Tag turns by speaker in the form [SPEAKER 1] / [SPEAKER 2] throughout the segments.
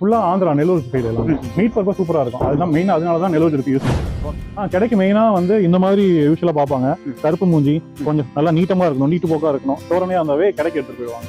[SPEAKER 1] ஃபுல்லா ஆந்திரா நெல்லூர் சைடு எல்லாம். Meat purpose சூப்பரா இருக்கும். அதுதான் மெயின் அதனால தான் நெல்லூர் இருக்கு யூஸ் ஆ கிடைக்கு மெயினா வந்து இந்த மாதிரி யூஸ்வலா பார்ப்பாங்க. கருப்பு மூஞ்சி கொஞ்சம் நல்லா நீட்டமா இருக்கணும் நீட்டு போக்கா இருக்கணும். தோரணையா இருந்தாவே கிடைக்க எடுத்துட்டு போயிடுவாங்க.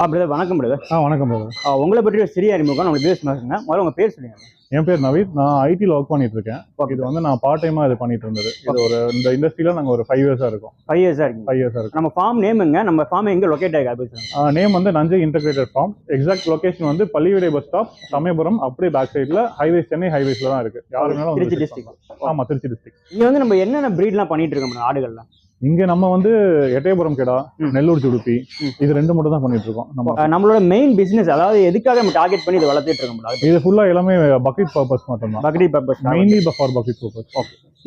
[SPEAKER 2] ஆ பிரதர் வணக்கம் பிரதர்
[SPEAKER 1] ஆ வணக்கம் brother.
[SPEAKER 2] உங்களை பற்றி ஒரு சிறிய அறிமுகம் நம்மளுக்கு பேசுங்க முதல்ல உங்க பேர் சொல்லுங்க
[SPEAKER 1] என் பேர் நவீத். நான் ஐடில ஒர்க் பண்ணிட்டு இருக்கேன். இது வந்து நான் பார்ட் டைமா இது பண்ணிட்டு இருந்தது இது ஒரு இந்த இண்டஸ்ட்ரியில நாங்க ஒரு ஃபைவ் இயர்ஸா இருக்கோம்.
[SPEAKER 2] ஃபைவ் இயர்ஸா இருக்கீங்க.
[SPEAKER 1] ஃபைவ் இயர்ஸா இருக்கும்.
[SPEAKER 2] நம்ம ஃபார்ம் நேமுங்க நம்ம ஃபார்ம் எங்க லொகேட் ஆகி பேசுறாங்க
[SPEAKER 1] நேம் வந்து நஞ்சை இன்டகிரேட்டட் ஃபார்ம் எக்ஸாக்ட் லொகேஷன் வந்து பள்ளிவிடை பஸ் ஸ்டாப் சமயபுரம் அப்படியே பேக் சைடுல ஹைவேஸ் சென்னை ஹைவேஸ்ல தான் இருக்கு. யாருனாலும்
[SPEAKER 2] திருச்சி
[SPEAKER 1] visit
[SPEAKER 2] டிஸ்ட்ரிக்ட்
[SPEAKER 1] பண்ணலாம். ஆமா திருச்சி டிஸ்ட்ரிக்ட்
[SPEAKER 2] இங்க வந்து நம்ம என்னென்ன ப்ரீட்லாம் பண்ணிட்டு இருக்கோம் ஆடுகள்லாம்
[SPEAKER 1] இங்க நம்ம வந்து எட்டயபுரம் கிடா. நெல்லூர் சுடுப்பி
[SPEAKER 2] ம்.
[SPEAKER 1] இது ரெண்டு மட்டும் தான் பண்ணிட்டு இருக்கோம் நம்ம
[SPEAKER 2] நம்மளோட மெயின் பிசினஸ் அதாவது எதுக்காக நம்ம டார்கெட் பண்ணி இதை வளர்த்துட்டு இருக்க முடியாது
[SPEAKER 1] இது ஃபுல்லா எல்லாமே பக்கெட் பர்பஸ் மட்டும் தான்
[SPEAKER 2] Bakrid purpose
[SPEAKER 1] mainly for bucket purpose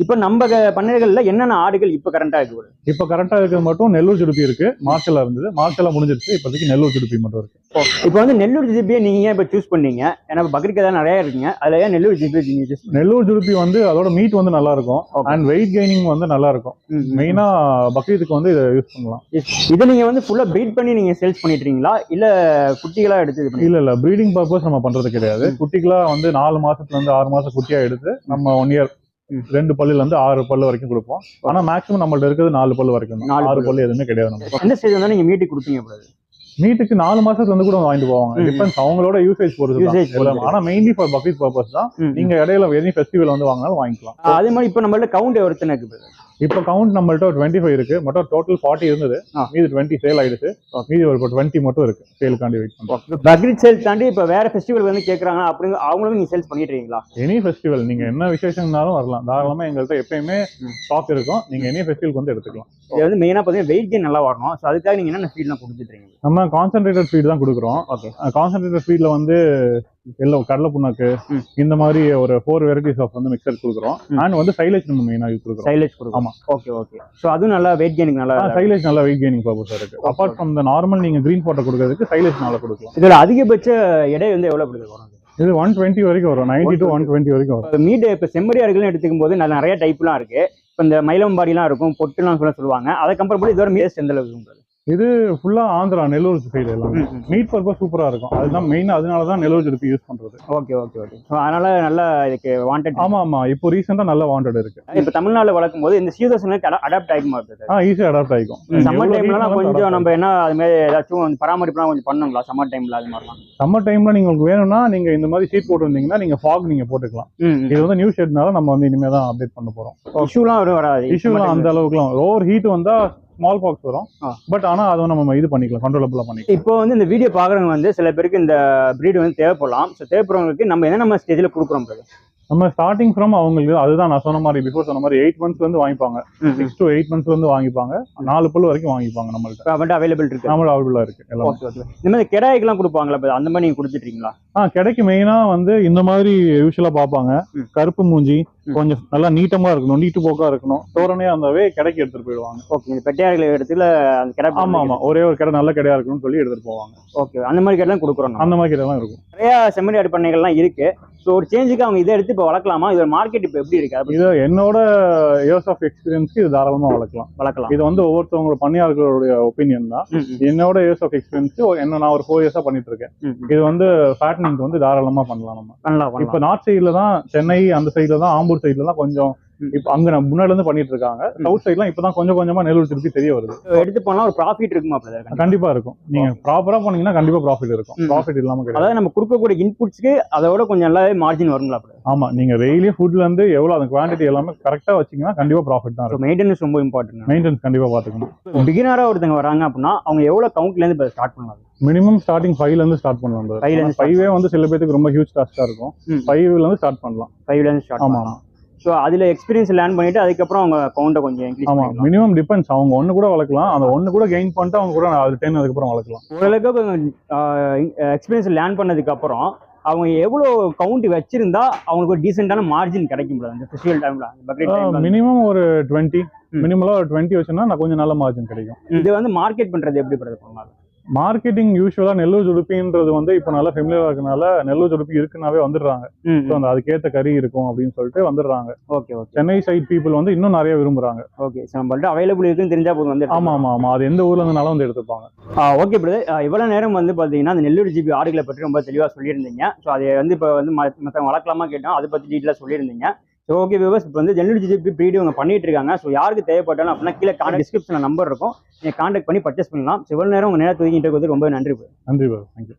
[SPEAKER 2] இப்போ நம்ம பண்ணைகள்ல என்னென்ன ஆடுகள் இப்போ கரண்டா இருக்கு?
[SPEAKER 1] இப்போ கரெக்டா இருக்கிறது மட்டும் நெல்லூர் சுடுப்பி இருக்கு. மார்ச்சலா இருந்தது. மார்ச்சலா முடிஞ்சிருச்சு. இப்போதைக்கு நெல்லூர் சுடுப்பி மட்டும் இருக்கு.
[SPEAKER 2] இப்போ வந்து நெல்லூர் ஜிபியை நீங்க இப்போ சூஸ் பண்ணீங்க? ஏன்னா பக்ரீத் தான் நிறைய இருக்குங்க. அதுல ஏன் நெல்லூர் ஜிபி நீங்க சூஸ்
[SPEAKER 1] நெல்லூர் சுடுப்பி வந்து அதோட மீட் வந்து நல்லா இருக்கும்.
[SPEAKER 2] Okay.
[SPEAKER 1] அண்ட் வெயிட் கெய்னிங் வந்து நல்லா இருக்கும்.
[SPEAKER 2] பண்ணீங்க
[SPEAKER 1] மெயினா பக்ரீத்துக்கு வந்து இதை யூஸ் பண்ணலாம்.
[SPEAKER 2] இதை நீங்க வந்து ஃபுல்லா ப்ரீட் பண்ணி நீங்க சேல்ஸ் பண்ணிட்டு இருக்கீங்களா இல்ல குட்டிகளா எடுத்து
[SPEAKER 1] இல்ல இல்ல. ப்ரீடிங் பர்பஸ் நம்ம பண்றது கிடையாது. குட்டிகளா வந்து நாலு மாசத்துல இருந்து ஆறு மாசம் குட்டியா எடுத்து நம்ம ஒன் இயர். ரெண்டு பல்லுல இருந்து ஆறு பல்லு வரைக்கும் கொடுப்போம் ஆனா மேக்ஸிமம் நம்மள்ட்ட இருக்கிறது நாலு பல்லு வரைக்கும் ஆறு
[SPEAKER 2] பல்லு.
[SPEAKER 1] எதுவுமே கிடையாது நம்ம
[SPEAKER 2] எந்த ஸ்டேஜ் வந்தா நீங்க மீட்டு கொடுப்பீங்க brother?
[SPEAKER 1] மீட்டுக்கு நாலு மாசத்துல இருந்து கூட வாங்கிட்டு போவாங்க. டிபெண்ட்ஸ் அவங்களோட யூசேஜ் பொறுத்து. ஆனா மெயின்லி ஃபார் பக்ரீத் பர்பஸ் தான். நீங்க இடையில எனி ஃபெஸ்டிவல் வந்து வாங்கினாலும் வாங்கிக்கலாம்
[SPEAKER 2] அதே மாதிரி இப்போ நம்மள்ட்ட கவுண்ட் எத்தனை இருக்கு?
[SPEAKER 1] இப்போ கவுண்ட் நம்மள்ட்ட ஒரு டுவெண்ட்டி ஃபைவ் இருக்கு. மொத்தம் டோட்டல் ஃபார்ட்டி இருந்தது. மீது டுவெண்ட்டி சேல் ஆயிடுச்சு. மீதி ஒரு டுவெண்ட்டி மட்டும் இருக்கு. சேலுக்காண்டி வெயிட் பண்ணுறோம்
[SPEAKER 2] இப்போ பக்ரீத் சேல் தாண்டி இப்போ வேற ஃபெஸ்டிவல் வந்து கேட்குறாங்க அப்படிங்க அவங்களும் நீங்க சேல்ஸ் பண்ணிட்டு இருக்கீங்களா
[SPEAKER 1] எனி ஃபெஸ்டிவல் நீங்க என்ன விசேஷம்னாலும் வரலாம். தாராளமா எங்கள்கிட்ட எப்பயுமே. ஸ்டாக் இருக்கும். நீங்க எனி ஃபெஸ்டிவலுக்கு வந்து எடுத்துக்கலாம்.
[SPEAKER 2] இது வந்து மெயினாக பார்த்தீங்கன்னா வெயிட் கெயின் நல்லா வரணும். ஸோ அதுக்காக நீங்க என்னென்ன ஃபீட்லாம் கொடுத்துட்டு
[SPEAKER 1] நம்ம கான்சென்ட்ரேட்டட் ஃபீட் தான் கொடுக்குறோம்.
[SPEAKER 2] ஓகே
[SPEAKER 1] கான்சென்ட்ரேட்டட் ஃபீட்ல வந்து எல்லோ கடலை புண்ணாக்கு. இந்த மாதிரி ஒரு ஃபோர் வெரைட்டிஸ் ஆஃப் வந்து மிக்சர் கொடுக்குறோம். அண்ட் வந்து சைலேஜ் நம்ம மெயினாக யூஸ் கொடுக்குறோம்.
[SPEAKER 2] சைலேஜ் கொடுக்கும்
[SPEAKER 1] ஆமா.
[SPEAKER 2] ஓகே ஓகே ஸோ அதுவும் நல்லா வெயிட் கெயினுக்கு நல்லா
[SPEAKER 1] சைலேஜ் நல்லா வெயிட் கெய்னிங் பர்பஸ் இருக்கு. அப்பார்ட் ஃப்ரம் த நார்மல் நீங்க கிரீன் போட்டோ கொடுக்கறதுக்கு சைலேஜ் நல்லா கொடுக்கலாம்.
[SPEAKER 2] இதோட அதிகபட்ச எடை வந்து எவ்வளோ கொடுக்குது வரும்
[SPEAKER 1] இது ஒன் டுவெண்ட்டி வரைக்கும் வரும். நைன்டி டு ஒன் டுவெண்ட்டி வரைக்கும் வரும்.
[SPEAKER 2] மீட் இப்போ செம்மறியாடுகள்னு எடுத்துக்கும் போது நிறைய டைப்லாம் இருக்கு. இப்போ இந்த மயிலம்பாடிலாம் இருக்கும் பொட்டுலாம் சொல்ல சொல்லுவாங்க. அதை கம்பேர் பண்ணி இதோட மீட் எந்த அளவுக்கு
[SPEAKER 1] இது ஃபுல்லா ஆந்திரா நெல்லூர் சைடு எல்லாம். மீட் பர்பஸ் சூப்பரா இருக்கும். அதுதான் மெயின் அதனால தான் நெல்லூர் திருப்பி யூஸ் பண்றது.
[SPEAKER 2] ஓகே ஓகே ஓகே ஸோ அதனால நல்லா இதுக்கு வாண்டட்
[SPEAKER 1] ஆமா ஆமா. இப்போ ரீசெண்டா நல்ல வாண்டட் இருக்கு.
[SPEAKER 2] இப்போ தமிழ்நாட்டில் வளர்க்கும் போது இந்த சீதோசனுக்கு அடாப்ட் ஆகிக்குமா இருக்குது
[SPEAKER 1] ஆ ஈஸியா அடாப்ட் ஆகிக்கும்.
[SPEAKER 2] சம்மர் டைம்லாம் கொஞ்சம் நம்ம என்ன அது மாதிரி ஏதாச்சும் பராமரிப்புலாம் கொஞ்சம் பண்ணுங்களா சம்மர் டைம்ல அது மாதிரிலாம்.
[SPEAKER 1] சம்மர் டைம்ல நீங்க உங்களுக்கு வேணும்னா நீங்க இந்த மாதிரி ஷீட் போட்டு வந்தீங்கன்னா நீங்க ஃபாக் நீங்க போட்டுக்கலாம். இது வந்து நியூ ஷெட்னால நம்ம வந்து இனிமே தான் அப்டேட் பண்ண போறோம்.
[SPEAKER 2] இஷ்யூலாம் வராது.
[SPEAKER 1] இஷ்யூலாம் அந்த அளவுக்குலாம் ஓவர் ஹீட் வந்தா ஸ்மால் பாக்ஸ் வரும். பட் ஆனா அதை நம்ம இது பண்ணிக்கலாம் கண்ட்ரோலபிளா பண்ணிக்கலாம்.
[SPEAKER 2] இப்போ வந்து இந்த வீடியோ பார்க்குறவங்க வந்து சில பேருக்கு இந்த ப்ரீட் வந்து தேவைப்படலாம். ஸோ தேவைப்படுறவங்களுக்கு நம்ம என்ன நம்ம ஸ்டேஜில் கொடுக்குறோம்?
[SPEAKER 1] நம்ம ஸ்டார்டிங் ஃப்ரம் அவங்களுக்கு அதுதான் நான் சொன்ன மாதிரி பிஃபோர் சொன்ன மாதிரி எயிட் மந்த்ஸ்ல இருந்து வாங்கிப்பாங்க. சிக்ஸ் டு எயிட் மந்த்ஸ்ல இருந்து வாங்கிப்பாங்க. நாலு பல்லு வரைக்கும் வாங்கிப்பாங்க நம்மள்ட்ட.
[SPEAKER 2] அவன்ட்டு அவைலபிள் இருக்கு.
[SPEAKER 1] நம்மள அவைலபிளா இருக்கு
[SPEAKER 2] இந்த மாதிரி கிடாய்க்கெல்லாம் கொடுப்பாங்களா? அந்த மாதிரி நீங்கள் கொடுத்துட்ருக்கீங்களா
[SPEAKER 1] ஆ கிடைக்கு மெயினா வந்து இந்த மாதிரி யூஸ்வலா பார்ப்பாங்க. கருப்பு மூஞ்சி. கொஞ்சம் நல்லா நீட்டமா இருக்கணும் நீட்டு போக்கா இருக்கணும். தோரணையா இருந்தாவே கிடைக்கு எடுத்துட்டு போயிடுவாங்க.
[SPEAKER 2] ஓகே இந்த பெட்டையாடுகள் இடத்துல அந்த கிடா
[SPEAKER 1] ஆமா ஆமா. ஒரே ஒரு கடை நல்ல கடையா இருக்கணும்னு சொல்லி எடுத்துட்டு போவாங்க.
[SPEAKER 2] ஓகே அந்த மாதிரி கிடலாம் கொடுக்குறோம்
[SPEAKER 1] அந்த மாதிரி கடைலாம் இருக்கும்.
[SPEAKER 2] நிறைய செம்மறி ஆடு பண்ணைகள்லாம் இருக்கு. ஸோ ஒரு சேஞ்சுக்கு அவங்க இதை எடுத்து இப்போ வளர்க்கலாமா? இதோட மார்க்கெட் இப்போ எப்படி இருக்கு?
[SPEAKER 1] இது என்னோட இயர்ஸ் ஆஃப் எக்ஸ்பீரியன்ஸ்க்கு இது தாராளமா வளர்க்கலாம்.
[SPEAKER 2] வளர்க்கலாம்.
[SPEAKER 1] இது வந்து ஒவ்வொருத்தவங்களோட பணியாளர்களுடைய ஒப்பீனியன் தான். என்னோட இயர்ஸ் ஆஃப் எக்ஸ்பீரியன்ஸ் என்ன நான் ஒரு ஃபோர் இயர்ஸா பண்ணிட்டு இருக்கேன். இது வந்து ஃபேட்டனிங் வந்து தாராளமா பண்ணலாம் நம்ம.
[SPEAKER 2] பண்ணலாம்
[SPEAKER 1] இப்ப நார்த் சைடுல தான் சென்னை அந்த சைடுல தான் ஆம்பூர் சைடுல சைட்லலாம் கொஞ்சம் இப்ப அங்க நம்ம முன்னாடி இருந்து பண்ணிட்டு இருக்காங்க. சவுத் சைட்லாம் இப்பதான் கொஞ்சம் கொஞ்சமா நெல்லூர் திருப்பி தெரிய வருது.
[SPEAKER 2] எடுத்து போனா ஒரு ப்ராஃபிட் இருக்குமா பிரதர்
[SPEAKER 1] கண்டிப்பா. இருக்கும். நீங்க ப்ராப்பரா பண்ணீங்கன்னா கண்டிப்பா ப்ராஃபிட் இருக்கும். ப்ராஃபிட் இல்லாம கிடையாது.
[SPEAKER 2] அதாவது நம்ம கொடுக்கக்கூடிய இன்புட்ஸ்க்கு அதோட கொஞ்சம் நல்லாவே மார்ஜின் வருங்களா பிரதர்
[SPEAKER 1] ஆமா. நீங்க டெய்லி ஃபுட்ல இருந்து எவ்வளவு அந்த குவாண்டிட்டி எல்லாமே கரெக்டா வச்சீங்கன்னா கண்டிப்பா ப்ராஃபிட் தான் இருக்கும்.
[SPEAKER 2] மெயின்டெனன்ஸ் ரொம்ப இம்பார்ட்டன்ட்
[SPEAKER 1] மெயின்டெனன்ஸ் கண்டிப்பா பாத்துக்கணும்.
[SPEAKER 2] பிகினரா ஒருத்தங்க வராங்க அப்படின்னா அவங்க எவ்வளவு கவுண்ட்ல இருந்து ஸ்டார்ட் பண்ணலாம்?
[SPEAKER 1] மினிமம் ஸ்டார்டிங் ஃபைவ்ல இருந்து ஸ்டார்ட் பண்ணலாம்
[SPEAKER 2] start
[SPEAKER 1] ஃபைவே வந்து சில பேருக்கு ரொம்ப ஹியூஜ் டாஸ்கா இருக்கும்.
[SPEAKER 2] ம்.
[SPEAKER 1] ஃபைவ்ல இருந்து ஸ்டார்ட் பண்ணலாம்.
[SPEAKER 2] ஃபைவ்ல இருந்து ஸ்டார்ட்
[SPEAKER 1] ஆமா
[SPEAKER 2] பண்ணலாம். ஸோ அதுல எக்ஸ்பீரியன்ஸ் லேர்ன் பண்ணிட்டு அதுக்கப்புறம் அவங்க கவுண்டை கொஞ்சம் இன்க்ரீஸ்
[SPEAKER 1] ஆமா
[SPEAKER 2] பண்ணலாம்
[SPEAKER 1] மினிமம் டிபெண்ட்ஸ் அவங்க ஒண்ணு கூட வளர்க்கலாம். அந்த ஒண்ணு கூட கெயின் பண்ணிட்டு அவங்க கூட அது டென் அதுக்கப்புறம் வளர்க்கலாம்.
[SPEAKER 2] ஓரளவுக்கு எக்ஸ்பீரியன்ஸ் லேர்ன் பண்ணதுக்கு அப்புறம் அவங்க எவ்வளவு கவுண்ட் வச்சிருந்தா அவங்களுக்கு ஒரு டீசென்டான மார்ஜின் கிடைக்கும் இந்த ஃபெஸ்டிவல் டைம்ல
[SPEAKER 1] மினிமம் ஒரு டுவெண்ட்டி
[SPEAKER 2] ம்.
[SPEAKER 1] மினிமலா ஒரு டுவெண்ட்டி வச்சோம்னா நான் கொஞ்சம் நல்ல மார்ஜின் கிடைக்கும்.
[SPEAKER 2] இது வந்து மார்க்கெட் பண்றது எப்படி பண்ணலாம்
[SPEAKER 1] மார்க்கெட்டிங் யூஸ்வலா நெல்லூர் ஜுடுப்பின்றது வந்து இப்போ நல்லா ஃபெமிலியரா இருக்கனால நெல்லூர் ஜுடுப்பி இருக்குனாவே வந்துடுறாங்க. ஸோ அந்த அதுக்கேற்ற கறி இருக்கும் அப்படின்னு சொல்லிட்டு வந்துடுறாங்க.
[SPEAKER 2] Okay okay.
[SPEAKER 1] Chennai side people வந்து இன்னும் நிறைய விரும்புறாங்க.
[SPEAKER 2] ஓகே ஸோ நம்மள்ட்ட அவைலபிள் இருக்குன்னு தெரிஞ்சா போதும் வந்து
[SPEAKER 1] ஆமா ஆமா ஆமா அது எந்த ஊர்ல இருந்தனாலும் வந்து எடுத்துப்பாங்க.
[SPEAKER 2] ஓகே பிரதர் இவ்வளோ நேரம் வந்து பார்த்தீங்கன்னா அந்த நெல்லூர் ஜிபி ஆடுகளை பற்றி ரொம்ப தெளிவாக சொல்லியிருந்தீங்க. ஸோ அதை வந்து இப்போ வந்து மற்றவங்க வளர்க்கலாமா கேட்டோம். அதை பற்றி டீட்டெயிலாக சொல்லியிருந்தீங்க. ஸோ ஓகே விவர்ஸ் இப்போ வந்து நெல்லூர் ஜிபி ப்ரீடு இவங்க பண்ணிட்டு இருக்காங்க ஸோ யாருக்கு தேவைப்பட்டாலும் அப்படின்னா கீழே டிஸ்கிரிப்ஷனில் நம்பர் இருக்கும். நீங்கள் கான்டாக்ட் பண்ணி பர்ச்சேஸ் பண்ணலாம். ஸோ இவ்வளோ நேரம் உங்கள் நேரத்தை ஒதுக்கிட்டு இருக்கிறது ரொம்ப நன்றி.
[SPEAKER 1] நன்றி தேங்க்யூ